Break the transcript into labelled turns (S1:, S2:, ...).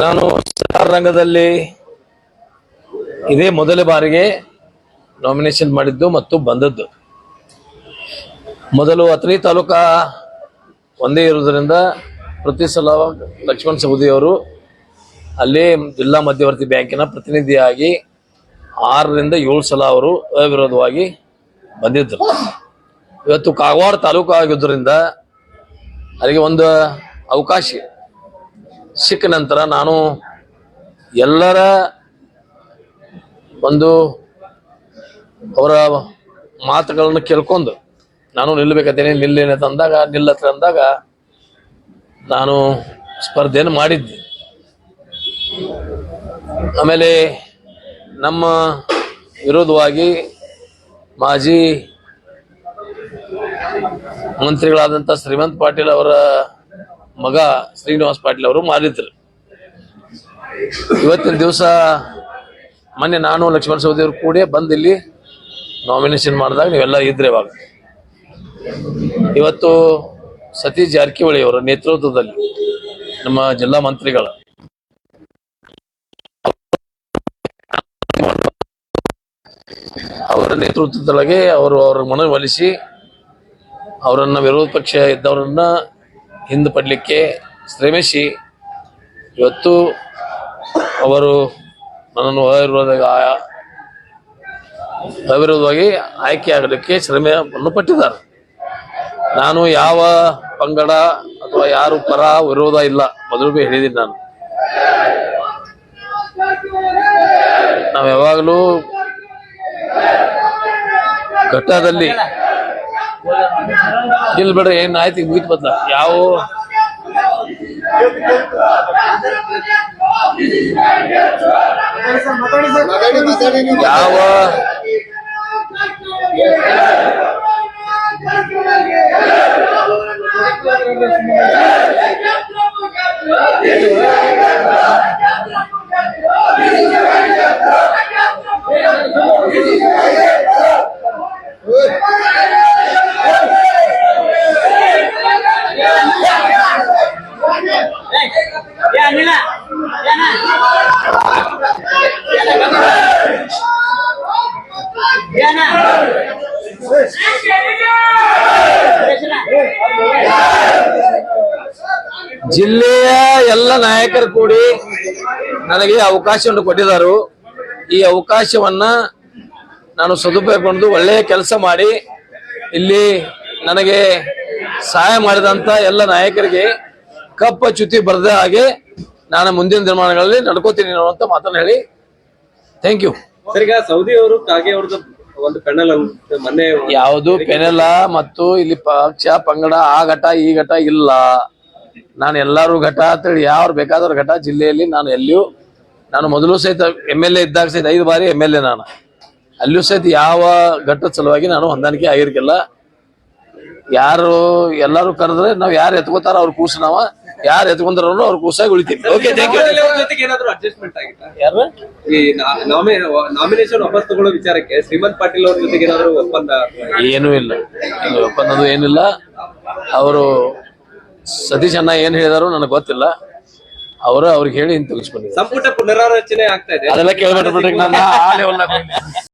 S1: ನಾನು ಸ್ಟಾರ್ ರಂಗದಲ್ಲಿ ಇದೇ ಮೊದಲ ಬಾರಿಗೆ ನಾಮಿನೇಷನ್ ಮಾಡಿದ್ದು ಮತ್ತು ಬಂದದ್ದು. ಮೊದಲು ಅತ್ರಿ ತಾಲೂಕಾ ಒಂದೇ ಇರುವುದರಿಂದ ಪ್ರತಿ ಸಲ ಲಕ್ಷ್ಮಣ್ ಸವದಿಯವರು ಅಲ್ಲಿ ಜಿಲ್ಲಾ ಮಧ್ಯವರ್ತಿ ಬ್ಯಾಂಕಿನ ಪ್ರತಿನಿಧಿಯಾಗಿ ಆರರಿಂದ ಏಳು ಸಲ ಅವರು ಅವಿರೋಧವಾಗಿ ಬಂದಿದ್ದರು. ಇವತ್ತು ಕಾಗವಾಡ ತಾಲೂಕು ಆಗಿದ್ದರಿಂದ ಅಲ್ಲಿಗೆ ಒಂದು ಅವಕಾಶ ಸಿಕ್ಕ ನಂತರ ನಾನು ಎಲ್ಲರ ಒಂದು ಅವರ ಮಾತುಗಳನ್ನು ಕೇಳ್ಕೊಂಡು ನಾನು ನಿಲ್ಲಬೇಕಂತೇನೆ, ನಿಲ್ಲೇನೆ ಅಂತ ಅಂದಾಗ ನಿಲ್ಲತ್ರ ಅಂದಾಗ ನಾನು ಸ್ಪರ್ಧೆಯನ್ನು ಮಾಡಿದ್ದೆ. ಆಮೇಲೆ ನಮ್ಮ ವಿರೋಧವಾಗಿ ಮಾಜಿ ಮಂತ್ರಿಗಳಾದಂಥ ಶ್ರೀಮಂತ್ ಪಾಟೀಲ್ ಅವರ ಮಗ ಶ್ರೀನಿವಾಸ್ ಪಾಟೀಲ್ ಅವರು ಮಾರಿದ್ರು. ಇವತ್ತಿನ ದಿವಸ ಮೊನ್ನೆ ನಾನು ಲಕ್ಷ್ಮಣ ಸವದಿ ಅವರು ಕೂಡಿ ಬಂದು ಇಲ್ಲಿ ನಾಮಿನೇಷನ್ ಮಾಡಿದಾಗ ನೀವೆಲ್ಲ ಇದ್ರೆ ಇವಾಗ. ಇವತ್ತು ಸತೀಶ್ ಜಾರಕಿಹೊಳಿ ಅವರ ನೇತೃತ್ವದಲ್ಲಿ ನಮ್ಮ ಜಿಲ್ಲಾ ಮಂತ್ರಿಗಳ ಅವರ ನೇತೃತ್ವದೊಳಗೆ ಅವರು ಅವರ ಮನವೊಲಿಸಿ ಅವರನ್ನ ವಿರೋಧ ಪಕ್ಷ ಇದ್ದವರನ್ನು ಹಿಂದೆ ಪಡಲಿಕ್ಕೆ ಶ್ರಮಿಸಿ, ಇವತ್ತು ಅವರು ನನ್ನನ್ನು ಅವಿರೋಧ ಅವಿರೋಧವಾಗಿ ಆಯ್ಕೆ ಆಗಲಿಕ್ಕೆ ಶ್ರಮವನ್ನು ಪಟ್ಟಿದ್ದಾರೆ. ನಾನು ಯಾವ ಪಂಗಡ ಅಥವಾ ಯಾರು ಪರ ವಿರೋಧ ಇಲ್ಲ, ಮೊದಲು ಬಿ ಹೇಳಿದ್ದೀನಿ ನಾನು. ನಾವು ಯಾವಾಗಲೂ ಘಟ್ಟದಲ್ಲಿ ಇಲ್ಲ ಬಿಡ್ರಿ ಏನ್ ಆಯ್ತು ಈಗ ಮುಗಿತು ಬದ್ಲ. ಯಾವ ಯಾವ ಜಿಲ್ಲೆಯ ಎಲ್ಲ ನಾಯಕರು ಕೂಡಿ ನನಗೆ ಅವಕಾಶವನ್ನು ಕೊಟ್ಟಿದ್ದಾರೆ. ಈ ಅವಕಾಶವನ್ನ ನಾನು ಸದುಪಯೋಗಗೊಂಡು ಒಳ್ಳೆಯ ಕೆಲಸ ಮಾಡಿ ಇಲ್ಲಿ ನನಗೆ ಸಹಾಯ ಮಾಡಿದಂತ ಎಲ್ಲ ನಾಯಕರಿಗೆ ಕಪ್ಪ ಚ್ಯುತಿ ಬರದ ಹಾಗೆ ನಾನು ಮುಂದಿನ ದಿನಮಾನಗಳಲ್ಲಿ ನಡ್ಕೋತೀನಿ ಅನ್ನುವಂತ ಮಾತನ್ನು ಹೇಳಿ. ಥ್ಯಾಂಕ್ ಯು
S2: ಸರಿಗ ಸೌದಿ ಅವರು ಕಾಗೆ ಅವ್ರದ್ದು ಒಂದು ಪೆನಲ್ ಮೊನ್ನೆ
S1: ಯಾವುದು ಪೆನಲ ಮತ್ತು ಇಲ್ಲಿ ಪಕ್ಷ ಪಂಗಡ ಆ ಘಟ ಈ ಘಟ ಇಲ್ಲ. ನಾನು ಎಲ್ಲರೂ ಘಟ ಅಂತೇಳಿ ಯಾರು ಬೇಕಾದ್ರೂ ಘಟ ಜಿಲ್ಲೆಯಲ್ಲಿ ನಾನು ಎಲ್ಲಿಯೂ ನಾನು ಮೊದಲು ಸಹಿತ ಎಂ ಎಲ್ ಎ ಇದ್ದಾಗ ಸಹಿತ ಐದು ಬಾರಿ ಎಂ ಎಲ್ ಎ ನಾನು. ಅಲ್ಲಿಯೂ ಸಹಿತ ಯಾವ ಘಟ್ಟದ ಸಲುವಾಗಿ ನಾನು ಹೊಂದಾಣಿಕೆ ಆಗಿರ್ಕಿಲ್ಲ ಯಾರು ಎಲ್ಲರೂ ಕರೆದ್ರೆ ನಾವು ಯಾರು ಎತ್ಕೋತಾರ ಅವ್ರು ಕೂಸು ನಾವ. ಯಾರು ಎತ್ಕೊಂಡ್ರ ಅವ್ರು ಖುಷಿಯಾಗಿ ಉಳಿತೀವಿ okay thank you
S2: adjustment nomination ವಾಪಸ್ ತಗೊಳ್ಳೋ ವಿಚಾರಕ್ಕೆ ಶ್ರೀಮಂತ್ ಪಾಟೀಲ್ ಅವ್ರ ಜೊತೆಗೆ ಏನಾದ್ರು ಒಪ್ಪಂದ?
S1: ಏನೂ ಇಲ್ಲ. ಒಪ್ಪಂದದು ಏನಿಲ್ಲ. ಅವರು ಸತೀಶ್ ಅಣ್ಣ ಏನ್ ಹೇಳಿದಾರೋ ನನಗೆ ಗೊತ್ತಿಲ್ಲ. ಅವರು ಅವ್ರಿಗೆ ಹೇಳಿ ಹಿಂಗೆ ತೆಗಿಸ್ಕೊಂಡಿದ್ದಾರೆ.
S2: ಸಂಪುಟ ಪುನರಾರಚನೆ ಆಗ್ತಾ ಇದೆ.
S1: ಅದೆಲ್ಲ ಕೇಳ್ಬಿಟ್ರೆ ನಾನು ಆ ಲೆವೆಲ್ನಾಗ